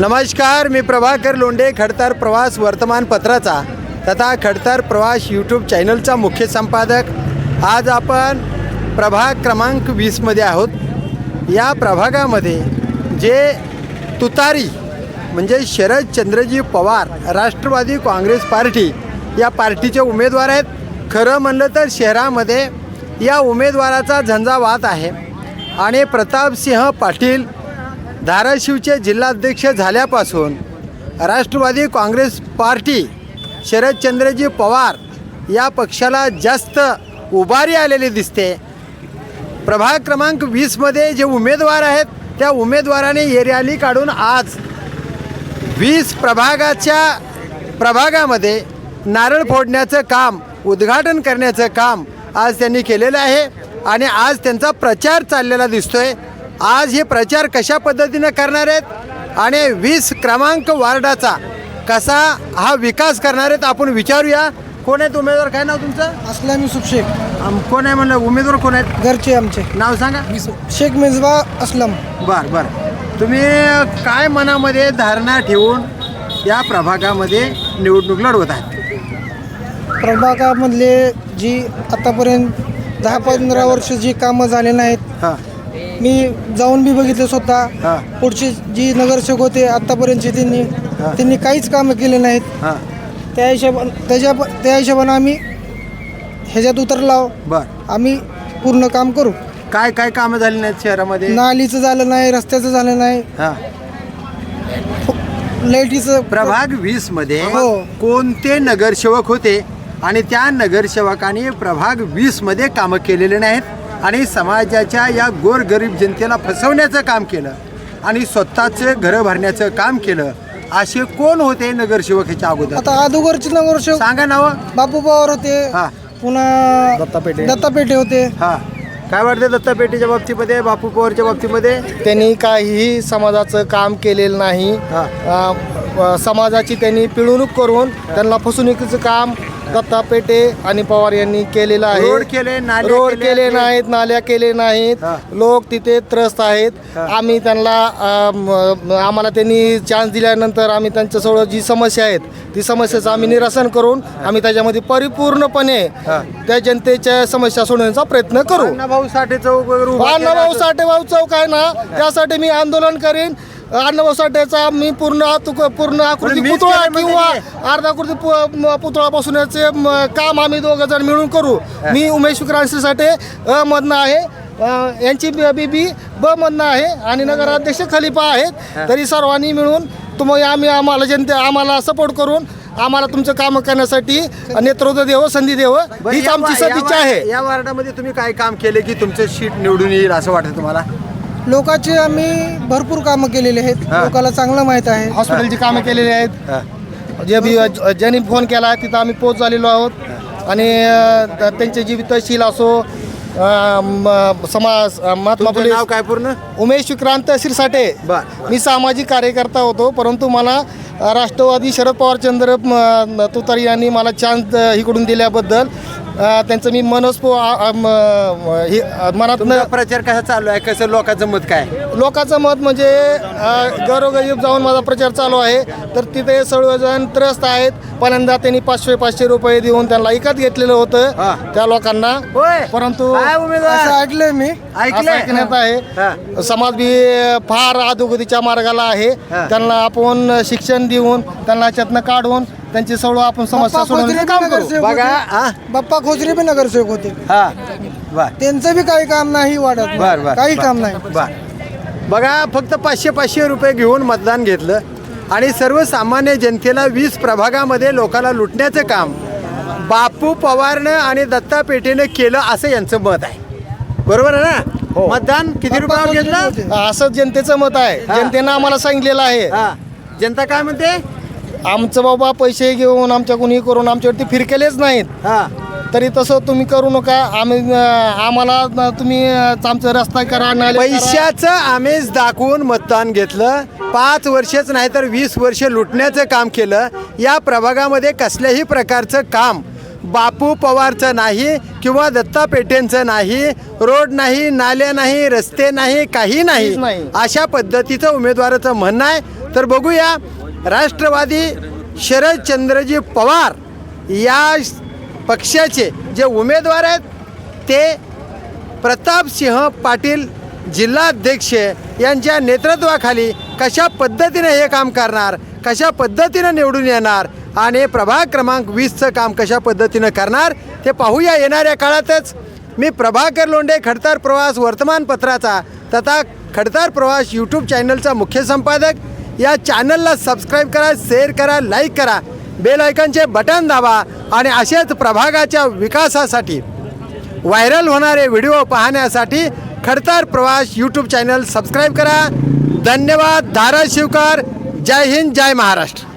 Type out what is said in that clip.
नमस्कार मी प्रभाकर लोंढे खडतर प्रवास वर्तमानपत्राचा तथा खडतर प्रवास यूट्यूब चॅनलचा मुख्य संपादक. आज आपण प्रभाग क्रमांक वीसमध्ये आहोत. या प्रभागामध्ये जे तुतारी म्हणजे शरदचंद्रजी पवार राष्ट्रवादी काँग्रेस पार्टी या पार्टीचे उमेदवार आहेत. खरं म्हणलं तर शहरामध्ये या उमेदवाराचा झंझावात आहे. आणि प्रतापसिंह पाटील धाराशिवचे जिल्हाध्यक्ष झाल्यापासून राष्ट्रवादी काँग्रेस पार्टी शरदचंद्रजी पवार या पक्षाला जास्त उभारी आलेली दिसते. प्रभाग क्रमांक वीसमध्ये जे उमेदवार आहेत त्या उमेदवाराने एरियाली रॅली काढून आज वीस प्रभागाच्या प्रभागामध्ये नारळ फोडण्याचं काम उद्घाटन करण्याचं काम आज त्यांनी केलेलं आहे आणि आज त्यांचा प्रचार चाललेला दिसतोय. आज हे प्रचार कशा पद्धतीनं करणार आहेत आणि वीस क्रमांक वार्डाचा कसा हा विकास करणार आहेत आपण विचारूया. कोण आहेत उमेदवार? काय नाव तुमचं? असलामी सुख शेख आम- कोण आहे म्हणलं? उमेदवार कोण आहेत? घरचे आमचे. नाव सांगा. शेख मिझबा असलम. बर बर. तुम्ही काय मनामध्ये धारणा ठेवून या प्रभागामध्ये निवडणूक लढवत आहात? प्रभागामधले जी आतापर्यंत दहा पंधरा वर्ष जी कामं झाले नाहीत हां. मी जाऊन बी बघितले स्वतः. पुढचे जी नगरसेवक होते आत्तापर्यंतचे त्यांनी. त्यांनी काहीच कामं केले नाहीत. हां. त्या हिशोबान त्याच्या त्या हिशोबानं आम्ही ह्याच्यात उतरलाव बर. आम्ही पूर्ण काम करू. काय काय कामं झाली नाहीत शहरामध्ये? नालीचं झालं नाही रस्त्याचं झालं नाही. हां. लाईटीचं प्रभाग वीसमध्ये हो. कोणते नगरसेवक होते आणि त्या नगरसेवकांनी प्रभाग वीसमध्ये कामं केलेले नाहीत? आणि समाजाच्या या गोरगरीब जनतेला फसवण्याचं काम केलं आणि स्वतःचे घरं भरण्याचं काम केलं असे कोण होते नगरसेवक ह्याच्या अगोदर? आता अगोदरचे नगरसेवक सांगा नाव. बापू पवार होते हा. पुन्हा दत्तापेठे. दत्तापेठे होते. हा. काय वाटतं दत्तापेठेच्या बाबतीमध्ये बापू पवारच्या बाबतीमध्ये? त्यांनी काहीही समाजाचं काम केलेलं नाही. हा. अ, अ, समाजाची त्यांनी पिळवणूक करून त्यांना फसवणुकीचं काम दत्ता पेटे आणि पवार यांनी केलेलं आहे रोड केले, नाल्या रोड केले नाहीत नाल्या केले नाहीत हा. लोक तिथे त्रस्त आहेत हा. आम्ही त्यांना आम्हाला त्यांनी चान्स दिल्यानंतर आम्ही त्यांच्यासोबत जी समस्या आहेत ती समस्याचं आम्ही निरसन करून आम्ही त्याच्यामध्ये परिपूर्णपणे हा. त्या जनतेच्या समस्या सोडवण्याचा प्रयत्न करू भाऊ साठे चौक वगैरे उभा केला अण्णाभाऊ असेल. साठेभाऊ चौक आहे ना त्यासाठी मी आंदोलन करीन अण्णाभाऊ साठेचा मी पूर्ण आतु- पूर्ण आकृती मीच पुतळा केलं म्हणते किंवा अर्धा आकृती पु- पुतळा बसवण्याचे म, काम आम्ही दोघं जण मिळून करू. मी उमेश विक्रांती साठे अ मधनं आहे. अ, यांची बीबी ब मधनं आहे आणि नगराध्यक्ष खलिफा आहेत. तरी सर्वांनी मिळून तुम्ही आम्ही आम्हाला जनते आम्हाला सपोर्ट करून आम्हाला तुमचं काम करण्यासाठी नेतृत्व देव संधी देव. बरं, हीच या आमची वा- या सदिच्छा वा- आहे या वार्डामध्ये तुम्ही काय काम केले की तुमचं सीट निवडून येईल असं वाटतं तुम्हाला? लोकांचे आम्ही भरपूर कामं केलेली आहेत. हा. लोकांना चांगलं माहीत आहे. हॉस्पिटलची कामं केलेली आहेत. जे बी ज्यांनी फोन केला तिथं आम्ही पोच झालेलो आहोत आणि त्यांचे जी तहसील असो समाज महात्मा फुले नाव काय पूर्ण? उमेश विक्रांत शिरसाटे. मी सामाजिक कार्यकर्ता होतो परंतु मला राष्ट्रवादी शरद पवारचंद्र म, तुतारी यांनी मला चान्स इकडून दिल्याबद्दल त्यांचं मी मनस्पो मनात प्रचार कसा चालू आहे? कसं लोकांचं मत काय? लोकांचं मत म्हणजे घरोघरी जाऊन माझा प्रचार चालू आहे. तर तिथे सर्वजण त्रस्त आहेत. पहिल्यांदा त्यांनी पाचशे पाचशे रुपये देऊन त्यांना विकत घेतलेलं. होतं त्या लोकांना. परंतु ऐकलंय मी. ऐकण्यात. आहे. समाज बी फार अधोगतीच्या मार्गाला आहे. त्यांना आपण शिक्षण देऊन त्यांना याच्यातनं काढून त्यांची सर्व आपण समस्या सोडवण्याचं काम करू. बघा होते. हा. बाप्पा खोचरे बी नगरसेवक होते. हा. बर त्यांचं बी काही काम नाही बर बर काही बर, काम नाही. बर बघा फक्त पाचशे पाचशे रुपये घेऊन मतदान घेतलं आणि सर्वसामान्य जनतेला वीस प्रभागामध्ये लोकांना लुटण्याचं काम बापू पवारनं आणि दत्ता पेठेनं केलं असं यांचं मत आहे. बरोबर आहे ना? मतदान किती रुपयावर घेतलं. असं जनतेचं मत आहे. हा. जनतेनं आम्हाला सांगितलेलं आहे. हा. जनता काय म्हणते? आमचं बाबा पैसे घेऊन आमच्याकडून हे करून आमच्यावरती फिरकेलेच नाहीत. हा. तरी तसं तुम्ही करू नका. आम्ही आम्हाला तुम्ही आमचा रस्ता करा नाले करा. पैशाचं आमेज दाखवून मतदान घेतलं. पाच वर्षच नाही तर वीस वर्ष लुटण्याचं काम केलं. या प्रभागामध्ये कसल्याही प्रकारचं काम बापू पवारचं नाही किंवा दत्ता पेठेंचं नाही रोड नाही नाले नाही रस्ते नाही काही नाही. काहीच नाही. अशा पद्धतीचं उमेदवाराचं म्हणणं आहे. तर बघूया राष्ट्रवादी शरदचंद्रजी पवार या पक्षाचे जे उमेदवार आहेत ते प्रतापसिंह पाटील जिल्हाध्यक्ष यांच्या नेतृत्वाखाली कशा पद्धतीने हे काम करणार कशा पद्धतीनं निवडून येणार आणि प्रभाग क्रमांक वीसचं काम कशा पद्धतीनं करणार ते पाहूया येणाऱ्या काळातच. मी प्रभाकर लोंढे खडतार प्रवास वर्तमानपत्राचा तथा खडतार प्रवास यूट्यूब चॅनलचा मुख्य संपादक या चॅनलला सबस्क्राईब करा शेअर करा लाईक करा. बेल आयकनचे बटन दाबा आणि असेच प्रभागाच्या विकासासाठी व्हायरल होणारे व्हिडिओ पाहण्यासाठी खडतार प्रवास यूट्यूब चॅनल सबस्क्राईब करा. धन्यवाद धाराशिवकर. जय हिंद जय महाराष्ट्र.